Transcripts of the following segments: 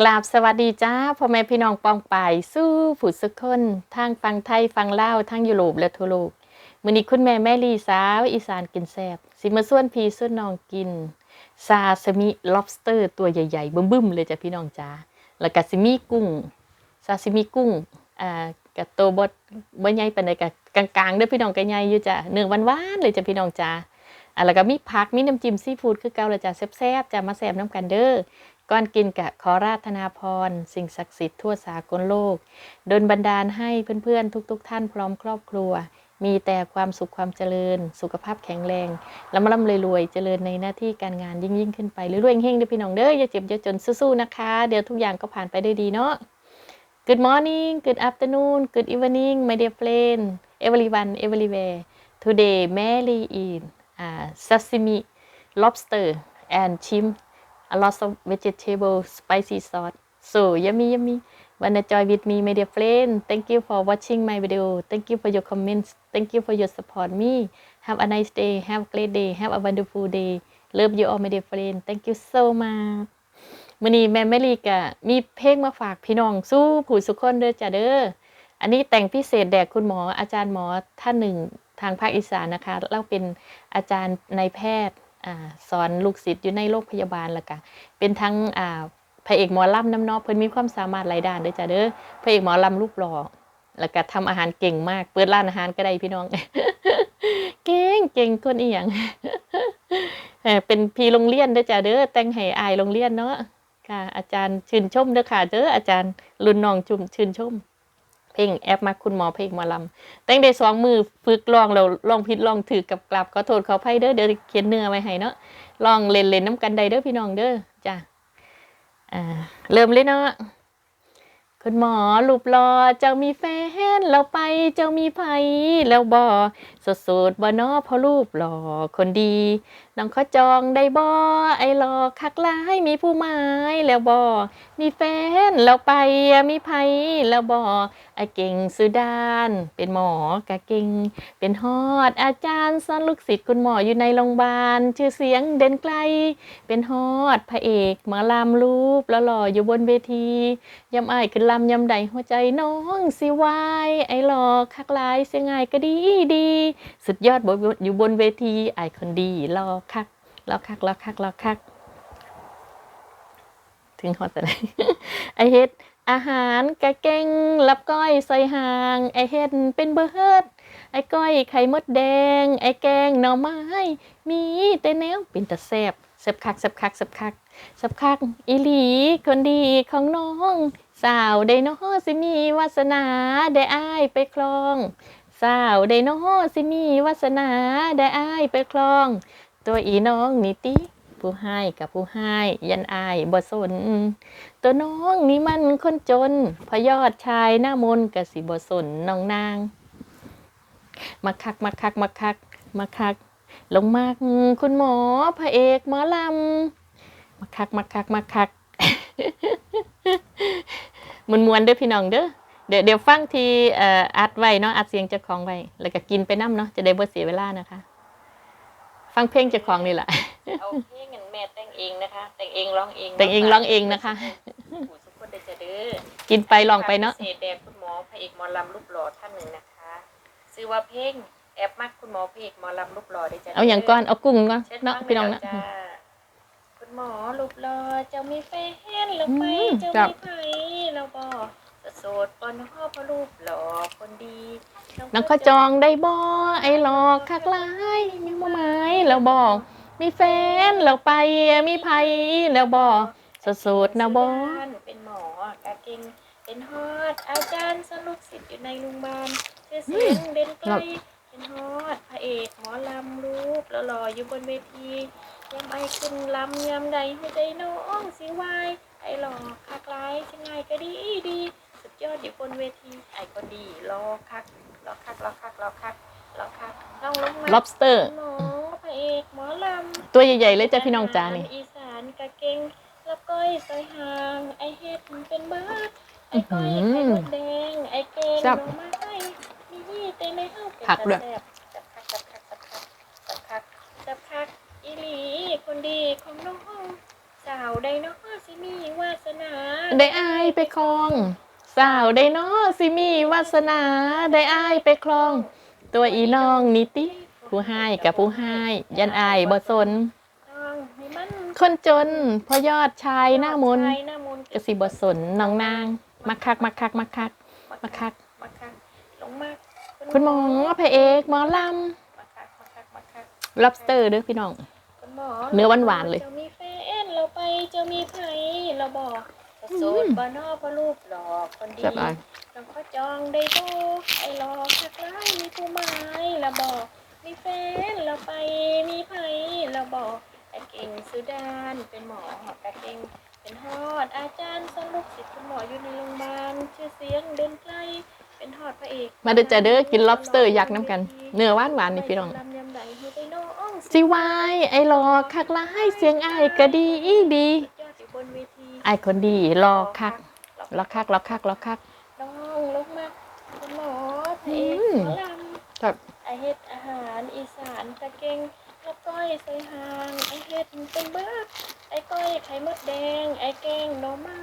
กราบสวัสดีจ้าพ่อแม่พี่น้องปองปายสู้ผู้สุกคนทางฟังไทยฟังเล่าทั้งยุโรปและทั่วโลกมื้อนี้คุณแม่แม่ลีสาวอีสานกินแซ่บสิมาส่วนพี่ส่วนน้องกินซาซิมิ lobster ตัวใหญ่ๆบึ้มๆเลยจ้ะพี่น้องจ้าแล้วก็สิมีกุ้งซาซิมิกุ้งอ่ากับตัวบดบ่ใหญ่ปานใดก็กลางๆเด้อพี่น้องก็ใหญ่อยู่จ้ะเนื้อหวานๆเลยจ้ะพี่น้องจ้าอะแล้วก็มีผักมีน้ำจิ้มซีฟู้ดคือเก่าแล้วจ้ะแซ่บๆจ้ะมาแซ่บน้ำกันเด้อ ก่อนกินกะขอราธนาพร สิ่งศักดิ์สิทธิ์ทั่วสากลโลก ดลบันดาลให้เพื่อนๆ ทุกๆท่านพร้อมครอบครัว มีแต่ความสุขความเจริญ สุขภาพแข็งแรงแล้วมาร่ำรวยๆ เจริญในหน้าที่การงานยิ่งยิ่งๆขึ้นไปรวยๆเฮงๆเด้อพี่น้องเด้ออย่าเจ็บอย่าจนสู้ๆนะคะ เดี๋ยวทุกอย่างก็ผ่านไปได้ดีเนาะ Good morning good afternoon good evening my dear friend everyone everywhere today Mary eat uh, sashimi lobster and shrimp a lot of vegetable spicy sauce so yummy yummy wanna join with me my dear friend thank you for watching my video thank you for your comments thank you for your support me have a nice day have a great day have a wonderful day love you all my dear friend thank you so much มื้อนี้แม่แม่ลีกะมีเพลงมาฝากพี่น้องสู้ผู้สุขคนเด้อจ้ะเด้ออันนี้แต่งพิเศษแด่คุณหมออาจารย์หมอท่านหนึ่งทางภาคอีสานนะคะเล่าเป็นอาจารย์นายแพทย์ สอนลูกศิษย์อยู่ในโรงพยาบาลและกะเป็นทั้งพระเอกหมอลำน้ำเนอกเพิ่นมีความสามารถหลายด้านเด้อจ้ะเด้อพระเอกหมอลำรูปหล่อแล้วก็ทำอาหารเก่งมาก เปิดร้านอาหารก็ได้พี่น้อง เก่งเก่งคนอีหยังเป็นพี่โรงเรียนเด้อจ้ะเด้อแต่งให้อายโรงเรียนเนาะค่ะ อาจารย์ชื่นชมเด้อค่ะเด้ออาจารย์รุ่นน้องชุมชื่นชม เพลงแอปมาคุณหมอเพลงหมอลำแต่งได้สองมือฝึกลองแล้วลองผิดลองถือกับกลับขอโทษขออภัยเด้อเดี๋ยวเขียนเนื้อไว้ให้เนาะลองเล่นเล่นน้ำกันใดเด้อพี่น้องเด้อจ้ะอ่าเริ่มเลยเนาะคุณหมอรูปรอเจ้ามีแฟนแล้วไปเจ้ามีไผแล้วบ่สดสดๆบ่นอพอรูปหล่อคนดี น้องเขาจองได้บ่ไอ้หลอกคักลายมีผู้หมายแล้วบ่มีแฟนแล้วไปมีไผแล้วบ่ไอ้เก่งสุดานเป็นหมอกะเก่งเป็นฮอดอาจารย์สอนลูกศิษย์คุณหมออยู่ในโรงพยาบาลชื่อเสียงเด่นไกล เป็นฮอดพระเอกหมาลำรูปแล้วหล่ออยู่บนเวทียำอายขึ้นลำยำใดหัวใจน้องสิวายไอ้หลอกคักลายเสียงายก็ดีดี สุดยอดบอยู่บนเวทีไอายคนดีรอคักรอคักรอคักรอคัก ถึงฮอตแต่ไหนไอเฮ็ดอาหารกะเก่งรับก้อยใส่หาง ไอเฮ็ดเป็นเบิดไอก้อยไข่มดแดง ไอแกงหน่อไม้ มีแต่แนวเป็นตะแซบแซบคักแซบคักแซบคักแซบคักอีหลีคนดีของน้อง สาวได้น้อสิมีวาสนาได้อายไปครอง สาวได้น้อสิมีวาสนาได้อายไปครอง ตัวอีน้องนี่ติผู้ให้กับผู้ให้ยันอายบ่สน ตัวน้องนี่มันคนจน พยอดชายหน้ามนต์กะสิบ่สนน้องนางมาคักมาคักมาคักมาคัก ลงมากคุณหมอพระเอกหมอลำมาคักมาคักมาคักมวนมวนๆเด้อพี่น้องเด้อเดี๋ยวเดี๋ยวฟังทีเอ่ออัดไว้เนาะอัดเสียงเจ้าของไว้แล้วก็กินไปน้ำเนาะจะได้บ่เสียเวลานะคะ ฟังเพลงเจ้าของนี่แหละ เอาเพลงกันแม่แต่งเองนะคะ แต่งเองร้องเองแต่งเองร้องเองนะคะ ผู้สุขคนได้จะเด้อกินไปลองไปเนาะพิเศษแด่คุณหมอพระเอกหมอลำรูปหล่อท่านหนึ่งนะคะชื่อว่าเพลงแอบมักคุณหมอพระเอกหมอลำรูปหล่อได้จะเอาอย่างก่อนเอากุ้งเนาะเชิญเนาะฟังพี่น้องเลยเนาะ จ้าคุณหมอรูปหล่อเจ้ามีแฟนแล้วไปอืมเจ้าครับ มีไผแล้วบ่โสดปอนพ่อพระรูปหล่อคนดี น้องเขาจองได้บ่ไอ้หลอกคักหลาย มีบ่ไม้แล้วบอกมีแฟนแล้วไปมีไผแล้วบ่สดๆนะบ่เป็นหมอกาเก่งเป็นฮอดอาจารย์สนุกสิทธิ์อยู่ในโรงพยาบาลชื่อเสียงเด่นไกลเป็นฮอดพระเอกหมอลำรูปแล้วหล่ออยู่บนเวทียามไอขึ้นลำยามใดหัวใจน้องสิวายไอหล่อคักร้ายช่างไงก็ดีดีสุดยอดอยู่บนเวทีไอคนดีรอคักรอคักรอคักรอคักรอคักน้องลงมา lobster หมอพระเอกหมอลำตัวใหญ่ๆเลยจ้ะพี่น้องจ้านี่อาหารอีสานกะเก่งแล้วก้อยใส่หางไอเฮ็ดเป็นเบิดไอก้อยไข่มดแดงไอเก่งแซ่บลงมาให้มียี่เต็มในเฮาเป็นผักด้วยตาแซ่บจับคักจับคักจับคักจับคักจับคักอีหลีคนดีของน้องสาวใดน้องสิมีวาสนาได้อายไปครอง สาวได้น้อสิมีวาสนาได้อายไปครอง ตัวอีน้องนิติ ผู้ให้กับผู้ให้ยันอายบ่สนต้องให้มันคนจนพอยอดชายหน้ามนต์ชายหน้ามนต์กสิบ่สนน้องนาง มักคักมักคักมักคักมักคักมาคักลงมาคุณหมอพระเอกหมอลมาคักมาคักมาคักำ lobster เด้อพี่น้องคุณหมอเนื้อหวานๆเลยจะมีแฟนเราไปจะมีไผเราบอกจะโสดบ่นอบ่รูปหลอกคนดี น้องขอจองได้บ่ไอ้หลอคักร้ายมีผู้หมายเราบอกมีแฟนเราไปมีไผเราบอกไอ้เก่งสุดานเป็นหมอไอเก่งเป็นฮอดอาจารย์สอนลูกศิษย์คุณหมออยู่ในโรงพยาบาลชื่อเสียงเดินไกลเป็นฮอดพระเอกมาเด้อจ้าเด้อกิน lobster ยักษ์น้ำกัน เนื้อหวานหวานๆนี่พี่น้องยำใดให้ไปน้องสิวายไอ้รอคักร้ายเสียงไอายก็ดีอีดียอดอยู่บนเวทีอคนดีรอคักรอคักรอคักรอคัก น้องลงมาคุณหมอพ ระเออืกมหมอลครับำไอเฮ็ดอาหารอีสานตะเก่งข้าวก้อยใส่หางไอเฮ็ดเป็นเบิดไอก้อยไข่มดแดง ไอแกงหน่อไม้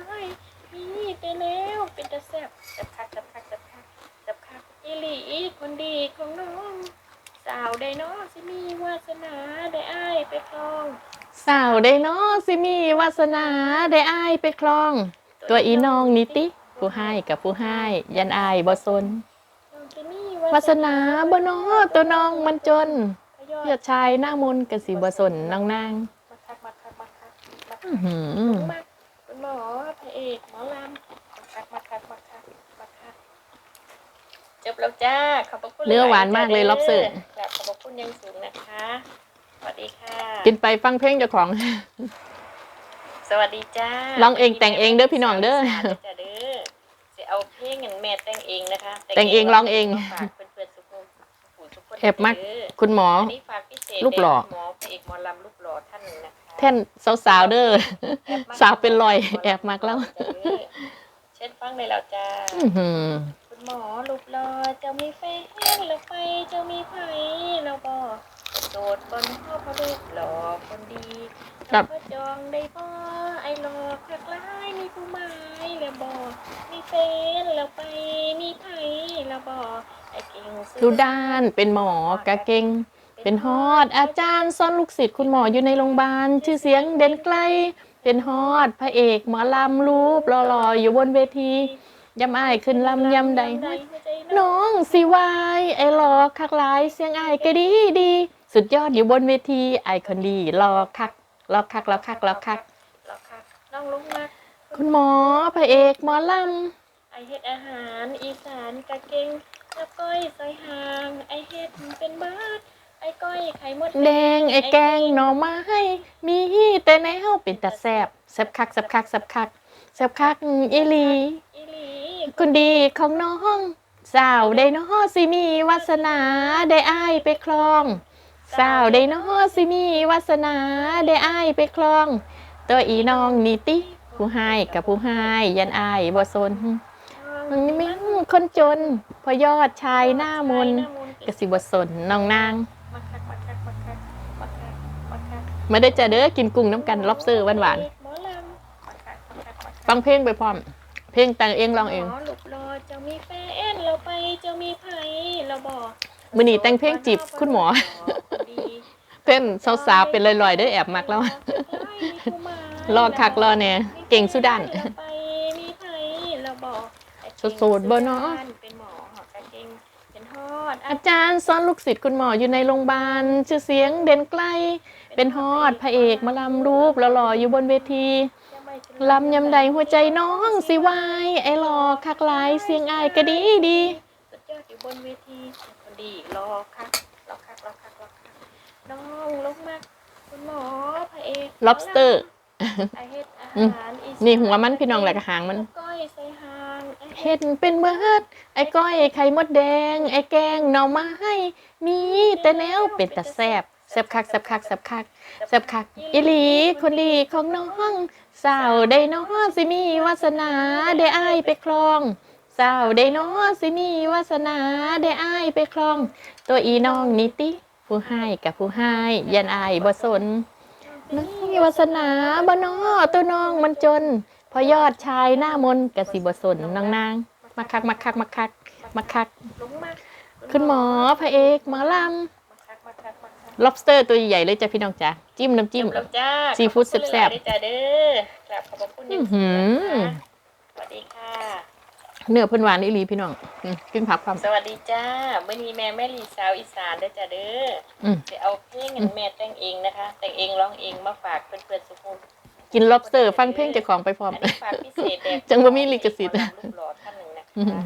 มีแต่แนวเป็นตะแซ่บแซ่บคักแซ่บคักแซ่บคักแซ่บคักอีหลีคนดีของน้องสาวได้เนาะสิมีวาสนาได้อ้ายไปครอง สาวได้น้อสิมีวาสนาได้อายไปครอง ตัวอีน้องนิติผู้ให้กับผู้ให้ยันอายบ่สนน้องสิมี วาสนาบ่น้อตัวน้องมันจนพยอเลือดดชายหน้ามนต์กสิบ่สนน้องนางมาคักมาคักมาคักมาคัอื้อกหือมาคุณหมอพระเอกหมอลำมาคักมาคักมาคักมาคักจบแล้วจ้าขอบพระคุณเนื้อหวานมากเลย lobster กราบขอบพระคุณอยังสูงนะคะสวัสดีค่ะ กินไปฟังเพลงเจ้าของ สวัสดีจ้าร้องเองแต่งเองเด้อพี่น้องเด้อสาวจ้าเด้อจะเอาเพลงเงินแม่แต่งเองนะคะ แต่งเองร้องเองฝากเพื่อนๆทุกคนทุกคน แอบมากเด้อคุณหมอ อันนี้ฝากพิเศษรูปหล่อหมอพระเอกหมอลำรูปหล่อท่านหนึ่งนะคะแท่นสาวๆเด้อ แอบมกสาวเป็นรอยแอบมากแล้ว เช่นฟังเลยแล้วจ้า อื้อหือคุณหมอรูปหล่อจะมีแฟนแล้วไปจะมีไผแล้วบอกโสดบนพ่อพระรูปหล่อคนดีครับแล้วก็จองได้บ่ไอ้หลอกคักร้ายมีผู้หมายแล้วบอกมีแฟนแล้วไปมีไผแล้วบ อกไอ้เก่งดูด้านเป็นหมอกะเก่งเป็นฮอด อาจารย์สอนลูกศิษย์คุณหมออยู่ในโรงพยาบาลชื่อเสียงเด่นไกล เป็นฮอด พระเอกหมอลำรูปหล่อๆอยู่บนเวทียำอายขึ้นลำยำใดน้องสิวายไอ้รอคักหลายเสียงอายก็ดีดีสุดยอดอยู่บนเวทีไอคนดีรอคักรอคักรอคักรอคักรอคักน้องลงมาคุณหมอพระเอกหมอลไอเฮ็ดอาหาร อีสานกะเก่ง แล้วก้อยซอยหาง ไอเฮ็ดเป็นบาดไอก้อยไข่มดำแดงไอแกงหน่อไม้มีแต่แนวเป็นตาแซบแซบคักแซบคักแซบคักแซบคักอีหลีอีหลีคนดีของน้องสาวได้น้อสิมีวาสนาได้อายไปครองสาวได้น้อสิมีวาสนาได้อายไปครอง ตัวอีน้องนิติผู้ให้กับผู้ให้ยันอายบ่สน มันนี่แม่งคนจน พอยอดชายหน้ามนต์กสิบ่สนน้องนาง มาคักมาคักมาคักมาคักมาคักมาได้อจะเด้อกินกุ้งน้ำกันล็อบสเตอร์หวานหมอลำมาคักมาคักมาคักๆฟังเพลงไปพร้อม เพลงแต่งเองร้องเองหมอหลุบรอจะมีแฟนเราไปจะมีไผเราบอกมื้อนี้แต่งเพลงจีบคุณหมอ เต้นสาวๆเป็นลอยๆเด้อแอบมักแล้วรอคักรอแน่เก่งสุดาน ไปมีไผเราบอก โสดๆบ่เนาะเป็นหมอหอกะเก่งเป็นฮอดอาจารย์สอนลูกศิษย์คุณหมออยู่ในโรงพยาบาลชื่อเสียงเด่นไกล เป็นฮอดพระเอกมาลำรูปหล่อๆอยู่บนเวทีลำยำใดหัวใจน้องสิวายไอ้หลอคักหลายเสียงอายก็ดีดีสุดยอดอยู่บนเวทีคนดีรอคักรอคักรอคักรอคักน้องลงมาคุณหมอพระเอก lobster ไอเฮ็ดอาอืมหารอีสานี่หัวมันพี่น้องแหละก็หางมันก้อยใส่หางไอ้ เห็ดเป็นเบิดไอ้ก้อยไข่มดแดง ไอ้แกงหน่อไม้มีแต่แนวเป็นตาแซบแซบคักแซบคักแซบคักแซบคักอิลีคนดีของน้องสาวได้น้อสิมีวาสนาได้อายไปครองสาวได้น้อสิมีวาสนาได้อายไปครอง ตัวอีน้องนิติผู้ให้กับผู้ให้ยันอายบ่สนนี่วาสนาบ่น้อตัวน้องมันจน พอยอดชายหน้ามนต์กสิบสนนางนางมาคักมาคักมาคักมาคักลงมาคุณหมอพระเอกหมอลมาคักมาคักมาคักำ lobster ตัวใหญ่ๆเลยจ้ะพี่น้องจ้ะจิ้มน้ำจิ้มจบแล้วจ้าซีฟู้ดขอบคุณแซ่บๆหลายๆจ้าเด้อกราบขอบพระคุณอื้อหือนะคะสวัสดีค่ะเนื้อเพิ่นหวานอีหลีพี่น้องอืมกินผักความสวัสดีจ้าเมื่อนี้แม่แม่ลีสาวอีสานเด้อจ้าเด้ออืมจะเอาเพลงอันแม่แต่งเองนะคะ แต่งเองร้องเองมาฝากเพื่อนๆสุขุม กิน lobster ฟังเพลงเจ้าของไปพร้อมอันนี้ฝากพิเศษแดกจังบ่มีลิขสิทธิ์ หมอลำรูปหล่อท่านหนึ่งนะอืมคะ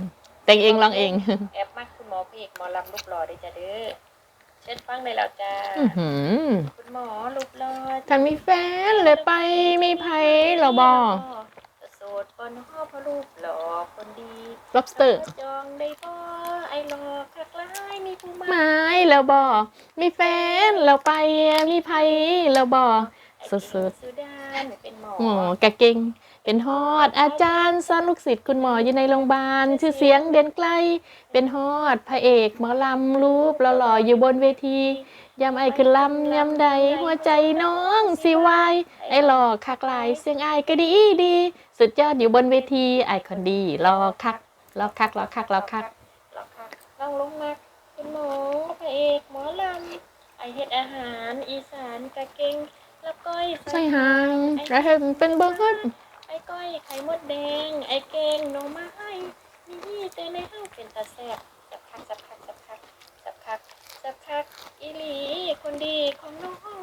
แต่งเองร้องเอง แอบมากคุณหมอพี่เอกหมอลำรูปหล่อเด้อจ้าเด้อเชิญฟังได้แล้วจ้าอื้อหือคุณหมอรูปหล่อถ้ามีแฟนเลยไปมีไผเราบอ โสดบนห้อพระรูปหล่อคนดี lobster จองได้บ่ไอ้หลอกคักร้ายมีผู้มาไม้แล้วบอมีแฟนเราไปมีไผเราบอสุดๆสุดา นเป็นหมอหมอกะเก่งเป็นฮอด อาจารย์สอนลูกศิษย์คุณหมออยู่ในโรงพยาบาลชื่อเสียงเด่นไกล เป็นฮอดพระเอกหมอลำรูปหล่อๆอยู่บนเวทียำไอายขึ้นลำยำใดหัวใจน้องสิวายไอ้หล่อคักหลายเสียงไอายก็ดีดี สุดยอดอยู่บนเวทีไอายคนดีรอคักรอคักรอคักรอคักหลอกคักลองลงมาเป็นหมอพระเอกหมอลำไอเฮ็ดอาหาร อีสานกะเก่ง แล้วก้อยใส่หางแล้วเห็นเป็นเบิร์ดไอ้ก้อยไข่มดแดง ไอ้แกงหน่อไม้นี่แต่ในห้างเป็นตาแซ่บสับคักสับคักสับคักสับคักสับคักอีหลีคนดีของน้อง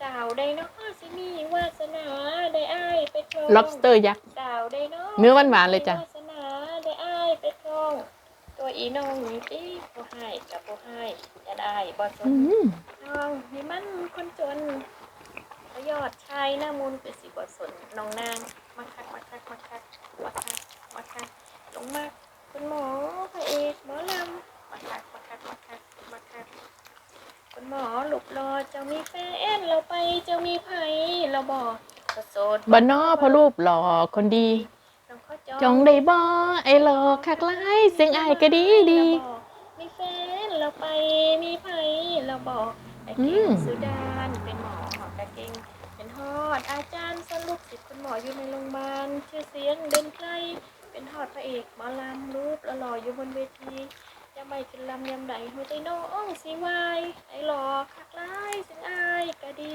สาวใดน้องสิมีวาสนาได้อ้ายไปครอง lobster ยักษ์สาวใดน้องเนื้อหวานๆเลยจ้ะมีวาสนาได้อ้ายไปครองตัวอีน้องนี่ติผู้ให้กับผู้ให้จะได้บ่สนอืมน้องนี่มันคนจนพ ยอดชายหน้ามุนเป็นสีบสนน้องนางมาคักมาคักมาคักมาคักมาคักลงมาคุณหมอพระเอกหมอลำมาคักมาคักมาคักมาคักคุณหมอหลบรอเจ้ามีแฟนเราไปเจ้ามีไผเราบอกกระโสดบานนอพอรูปหล่อคนดี น้องเขาจองได้บ่ไอ้หล่อคักหลายเสียงไอายก็ดีดีมีแฟนเราไปมีไผเราบอกไอ้เก่งสุดา เก่งเป็นฮอดอาจารย์สรุปสิทธิ์คุณหมออยู่ในโรงพยาบาลชื่อเสียงเด่นไกลเป็นฮอดพระเอกหมอลำรูปหล่อๆอยู่บนเวทียามใบขึ้นลำยามใดหัวใจน้องสีวายไอ้หลอคักร้ายเสียงอายก็ดี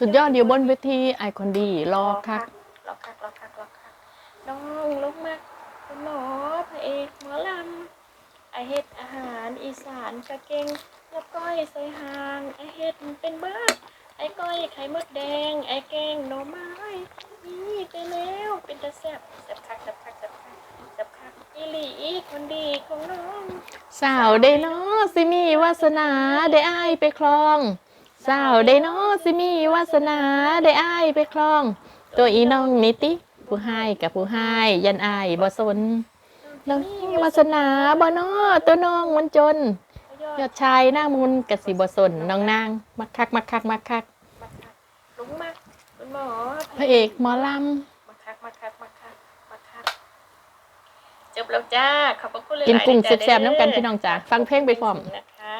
สุดยอดอยู่บนเวทีไอายคนดีรอคักรอคักรอคักรอคักน้องลงมาคุณหมอพระเอกหมอลำไอเฮ็ดอาหารอีสานกะเก่งแล้วก้อยใส่หางไอเฮ็ดเป็นเบิดไอ ก้อยไข่มดแดง ไอ้แกงหน่อไม้นี่ไปแล้วเป็นตะแซบแซบคักแซบคักแซบคักแซบคักอีหลีคนดีของน้องสาวได้เนาะสิมีวาสนาได้อายไปครอง สาวได้เนาะสิมีวาสนาได้อายไปครอง ตัวอีน้องนิติผู้ให้กับผู้ให้ยันอายบ่สนน้องมีวาสนาบ่เนาะตัวน้องมันจนยอดชายหน้ามุนกสิบ่สนน้องนาง มักคักมักคักมักคักมาคัก ลงมาคุณหมอพระเอกหมอลมาคักมาคักมาคักมาคักจบแล้วจ้าขอบพระคุณเลยำกินกุ้งแซ่บๆน้ำกันพี่น้องจ๋าฟังเพลงไปพร้อมนะคะ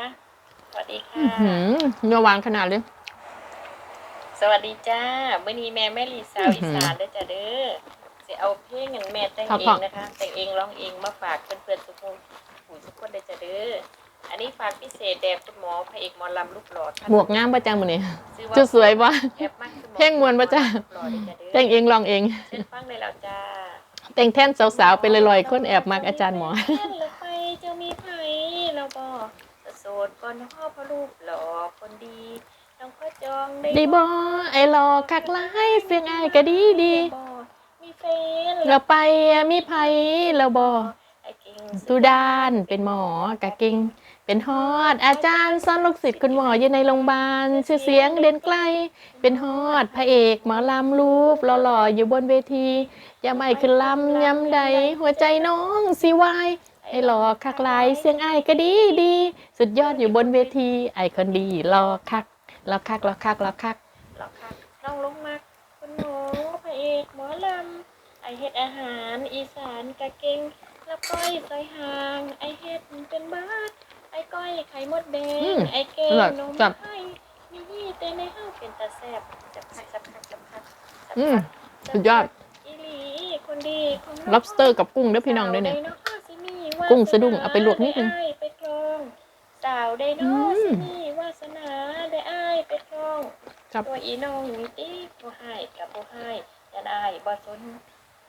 สวัสดีค่ะอื้อหือเนื้อหวานขนาดเลยสวัสดีจ้าเมื่อนี้แม่แม่ลีสาวอื้อีอหือสานเด้อจ้าเด้อจะเอาเพลงอย่างแม่แต่งครับเอพ่องนะคะ แต่งเองร้องเองมาฝากเพื่อนๆทุกคนผู้ทุกคนเด้อจ้าเด้อ อันนี้ฝากพิเศษแด่คุณหมอพระเอกหมอลำลูกหลอดท่านหมวกงามประจังมื้อนี้ชื่อว่าจุดสวยบ่แอบมากคุณหมอเพลงม่วนปะจ๊ะลูกหล่อเด้อจ้าเด้อแต่งเองลองเอง เชิญฟังได้แล้วจ้าแต่งแท่นสาวๆไปลอยๆคนแอบมักอาจารย์หมอเราไปจะมีไผเราบอกโสดก่อนพ่อพระรูปหล่อคนดีน้องพ่อจองได้ได้บ่ไอ้หลอคักหลายเสียงอายก็ดีดีบ่มีแฟนเราไปมีไผเราบ่ไอ้ เก่งสุดานเป็นหมอกะเก่งเป็นฮอด อาจารย์สอนลูกศิษย์คุณหมออยู่ในโรงพยาบาลชื่อเสียงเด่นไกล เป็นฮอด พระเอกหมอลำรูปหล่อๆอยู่บนเวทียามไอขึ้นลำยำใด หัวใจน้องสิวายไอ้หลอคักหลายเสียงไอก็ดีดี สุดยอดอยู่บนเวทีไอคนดีรอคักรอคักรอคักรอคักหรอกค่ะน้องลงมาคุณหมอพระเอกหมอลำไอเฮ็ดอาหาร อีสานกะเก่ง แล้วก้อยใส่หาง ไอเฮ็ดเป็นบาดไอก้อยไข่มดแดอืงมไอเก่งอร่อยนมจับ ไข่มีแต่ในห้างเป็นตาแซ่บจับคักจับคักจับคักจับอืมคักสุดยอด อีหลีคนดีของน้อง lobster กับกุ้งเด้อพี่น้องเด้อเนี่ยสาวใน้อสิมีวากุ้งสะดุ้งเอาไปลวกนิดนึงได้อ้ายไปครองสาวไดโนอืม สิมีวาสนาได้อ้ายไปครอง ครับ ตัวอีน้องนี่ติบ่ให้กับบ่ให้จะได้บ่สน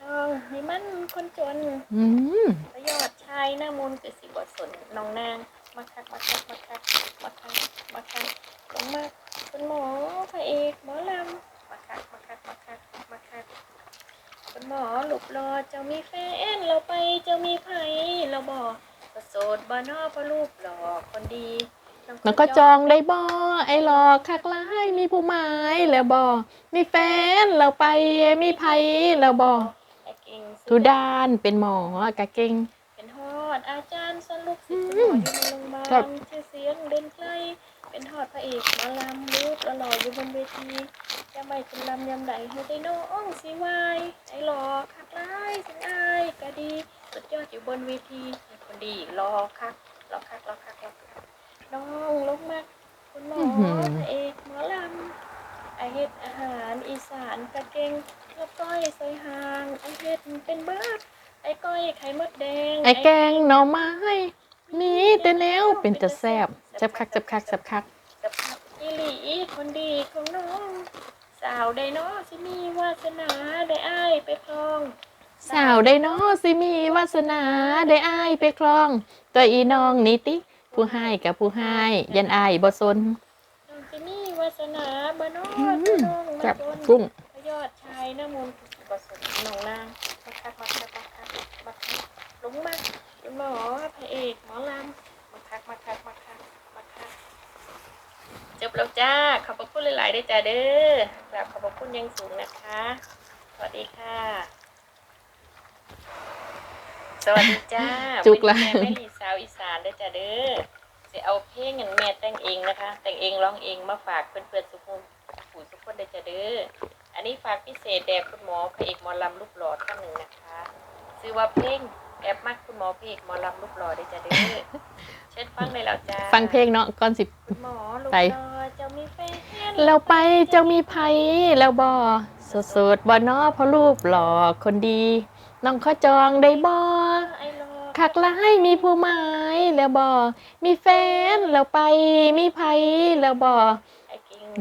น้องนี่มันคนจนอืมประยอดชายหน้ามนต์คือสิบทสนน้องนางมาคักมาคักมาคักมาคักมาคักลงมาคุณหมอพระเอกหมอลำมาคักมาคักมาคักมาคักคุณหมอหลุบรอเจ้ามีแฟนเราไปเจ้ามีไผเราบอกประโสดบ้านอพระรูปหล่อคนดีน้แล้วก็จองได้บ่ไอ้หลอกคักร้ายมีผู้หมายแล้วบ่มีแฟนแล้วไปมีไผแล้วบ่ไอ้ เก่งทุดานเป็นหมอกะเก่งเป็นฮอดอาจารย์สรุปสิคุณหมออยู่ในโรงพยาบาครัลบชื่อเสียงเด่นไกลเป็นทอดพระเอกหมาลำรูปละหล่ออยู่บนเวทีจะไม่เป็นลำยำใดให้ได้น้องสิวายไอ้หล่อคักร้ายสิงอายก็ดีสุดยอดอยู่บนเวทีไอ้คนดีรอคักรอคักรอคักรอคักน้องลงมาคุณหมออื้อหือพระเอกหมอลำไอเฮ็ดอาหารอีสานกะเก่ง ข้าวก้อยใส่หางไอเฮ็ดเป็นเบิดไอก้อยไข่มดแดงไอ้แกงหน่อไม้มีแต่แนวเป็นจะแซ่บแซ่บคักแซ่บคักแซ่บคักกับอีหลีคนดีของน้อง สาวไดโนสิมีวาสนาได้อ้ายไปครอง สาวได้น้อสิมีวาสนาได้อายไปครอง ตัวอีน้องนี่ติผู้ให้กับผู้ให้ยันอายบ่สนน้องสิมีวาสนาบ่น้ออืมตัวน้องมาจับจนกุ้งพระ ยอดชายน้ำมนต์กุศลน้องนางมาคักมาคักมาคักมาคักลงมาคุณหมอพระเอกหมอลำมาคักมาคักมาคักมาคักจบแล้วจ้าขอบพระคุณหลายๆด้วยจ้าเด้อกราบขอบพระคุณอยังสูงนะคะ สวัสดีค่ะ สวัสดีจ้าจุกละวันนี้แม่แม่ลีสาวอีสานเด้อจ้าเด้อจะเอาเพลงอย่างแม่แต่งเองนะคะ แต่งเองร้องเองมาฝากเพื่อนๆทุกคนผู้ทุกคนเด้อจ้าเด้อ อันนี้ฝากพิเศษแด่คุณหมอพระเอกหมอลำลูกหลอท่านหนึ่งนะคะชื่อว่าเพลงแอบมักคุณหมอพระเอกหมอลำลูกหลอเด้อจ้าเด้อเชิญฟังได้แล้วจ้าฟังเพลงเนาะก่อนสิคุณหมอลูกไปหลอเจ้ามีแฟนเราไปเจ้ามีไผแล้วบ่สดสดๆบ่น้อเพราะรูปหล่อคนดีน้องขอจองได้บ่ไอ้รอคักร้ายมีผู้หมายแล้วบ่มีแฟนแล้วไปมีไผแล้วบ่ไอ้เก่ง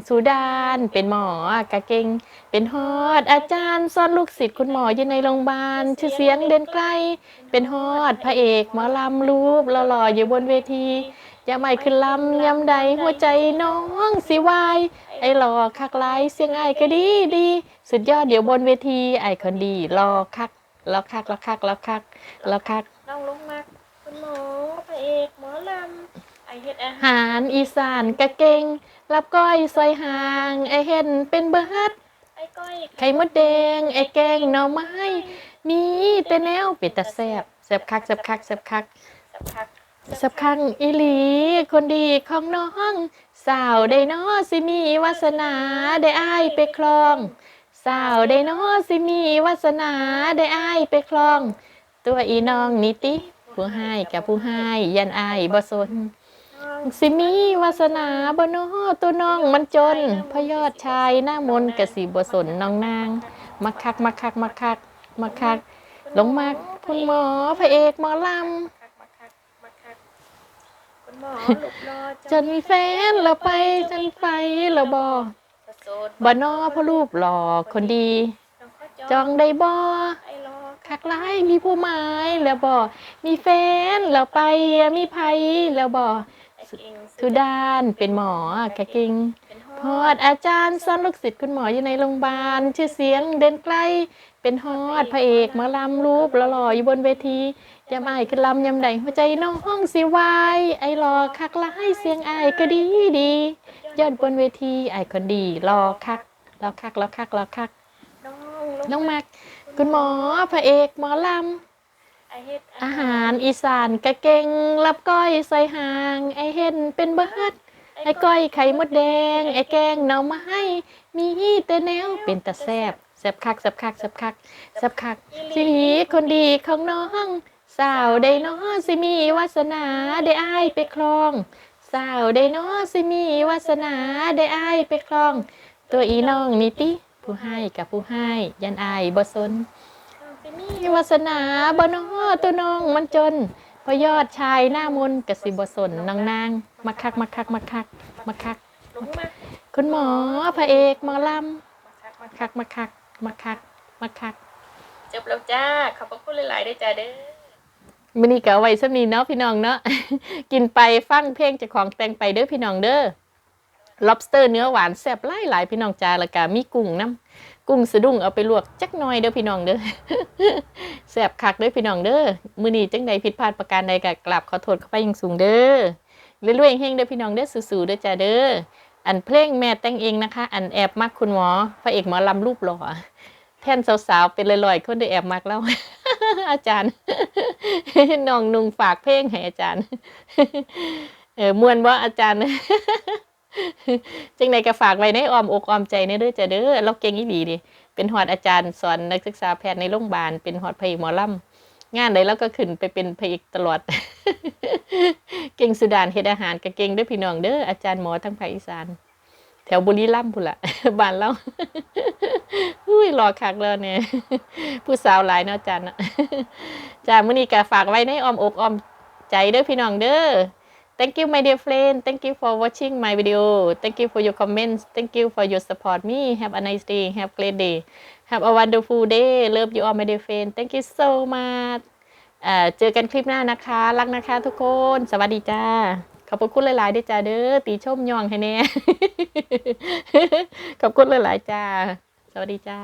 สุดานเป็นหมอกะเก่งเป็นฮอด อาจารย์สอนลูกศิษย์คุณหมออยู่ในโรงพยาบาลชื่อเสียงเด่นไกล เป็นฮอด พระเอกหมอลำรูปหล่อๆอยู่บนเวทีอย่าไม่ขึ้นลำยำใดหัวใจน้องสิวายไอ้หล่อคักหลเสียงไอ้ก็ดีดีสุดยอดเดี๋ยวบนเวทีไอ้คนดีรอคักรอคักรอคักรอคักรอคักน้องลงมาคุณหมอพระเอกหมอลำ ไอเฮ็ดอาหารอีสานกะเก่งรับก้อยซอยหาง ไอเห็นเป็นเบิดไอ้ก้อยไข่มดแดง ไอแกงหน่อไม้ มีแต่แนวเป็ดตาแซบแซบคักแซบคักแซบคักสักพักแซบคักอีหลี คนดีของน้องสาวได้น้อสิมีวาสนาได้อ้ายไปครอง สาวได้น้อสิมีวาสนาได้อ้ายไปครอง ตัวอีน้องนิติผู้ให้กับผู้ให้ยันอายบ่สนน้อง สิมีวาสนาบน้อตัวน้องมันจน พยอดชายหน้ามนกะสิบ่สนน้องนางมาคักมาคักมาคักมาคักลงมาคุณหมอพระเอกหมอลำจนมีแฟนเราไปจนไปเราบ่ประโสดบ่น้อพราะรูปหล่อคนดี จองได้บอคักร้ายมีผู้หมายแล้วบ่มีแฟนเราไปมีไผแล้วบอ เก่งทุดานเป็นหมอกะกิงเป็นฮอดอาจารย์สอนลูกศิษย์คุณหมออยู่ในโรงพยาบาล ชื่อเสียงเด่นไกลเป็นฮอดพระเอกหมาลำรูปหล่อๆอยู่บนเวทียำอายขึ้นลำยำใดหัวใจน้องห้องสิวายไอรอคักละให้เสียงอายก็ดีดียอดบนเวทีไอายคนดีรอคักรอคักรอคักรอคักน้องลน้องมักคุณหมอพระเอกหมอล ไอเฮ็ดอาหารอีสานกะเก่งรับก้อยใส่หาง ไอเห็นเป็นเบิดไอ้ก้อยไข่มดแดง ไอ้แกงหน่อไม้มีแต่แนวเป็นตาแซบแซบคักแซบคักแซบคักแซบคักสิหีคนดีของน้อง สาวได้น้อสิมีวาสนาได้อ้ายไปครอง สาวได้น้อสิมีวาสนาได้อ้ายไปครอง ตัวอีน้องนี่ติผู้ให้กับผู้ให้ยันอายบ่สน มีมีวาสนาบ่น้อตัวน้องมันจนพอยอดชายหน้ามนต์กสิบสนนางนางมาคักมาคักมาคักมาคักลงมาคุณหมอพระเอกหมอลมาคักมาำคักมาคักมาคักมาคักจบแล้วจ้าขอบพระคุณหลายๆด้วยจ้าเด้อมื้อนี้ก็เอาไว้สำนี้เนาะพี่น้องเนาะกินไปฟังเพลงเจากของแต่งไปเด้อพี่น้องเด้อ lobster เนื้อหวานแซ่บหลายหลายๆพี่น้องจ้าแล้วก็มีกุ้งน้ำ กุ้งสะดุ้งเอาไปลวกจักหน่อยเด้อพี่น้องเด้อแซ่บคักเด้อพี่น้องเด้อมื้อนี้จังใดผิดพลาดประการใดก็กราบขอโทษเข้าไปอยังสูงเด้อเรื่อยๆเฮงเด้อพี่น้องเด้อสู้ๆเด้อจ้าเด้ออันเพลงแม่แต่งเองนะคะ อันแอบมักคุณหมอพระเอกหมอลำรูปหล่อแท่นสาวๆเป็นลอยๆคนเด้แอบมักแล้วอาจารย์น้องนุ่งฝากเพลงให้อาจารย์ เออมวนว่าอาจารย์ จังใดก็ฝากไว้ในอ้อมอกอ้อมใจในเด้อจ้ะเด้อเราเก่งอีหลีดิเป็นหอดอาจารย์สอนนักศึกษาแพทย์ในโรงพยาบาลเป็นหอดพระเอกหมอลำงานใดแล้วก็ขึ้นไปเป็นพระเอกตลอด เก่งสุดานเฮ็ดอาหารก็เก่งด้อพี่น้องเด้ออาจารย์หมอทั้งภาคอีสาน แถวบุรีรัมย์พุ่นละบ้านเราอุ้ยรอคักแล้วเนี่ยผู้สาวหลายเนาะอาจารย์เนาะจ้ามื้อนี้ก็ฝากไว้ในอ้อมอกอ้อมใจเด้อพี่น้องเด้อ Thank you my dear friend Thank you for watching my video Thank you for your comments Thank you for your support me Have a nice day Have a great day Have a wonderful day Love you all my dear friend Thank you so much อ่าเจอกันคลิปหน้านะคะ รักนะคะทุกคน สวัสดีจ้า ขอบคุณหลายๆด้วยจ้าเด้อ ตีชมยองให้แน่ ขอบคุณหลายๆจ้า สวัสดีจ้า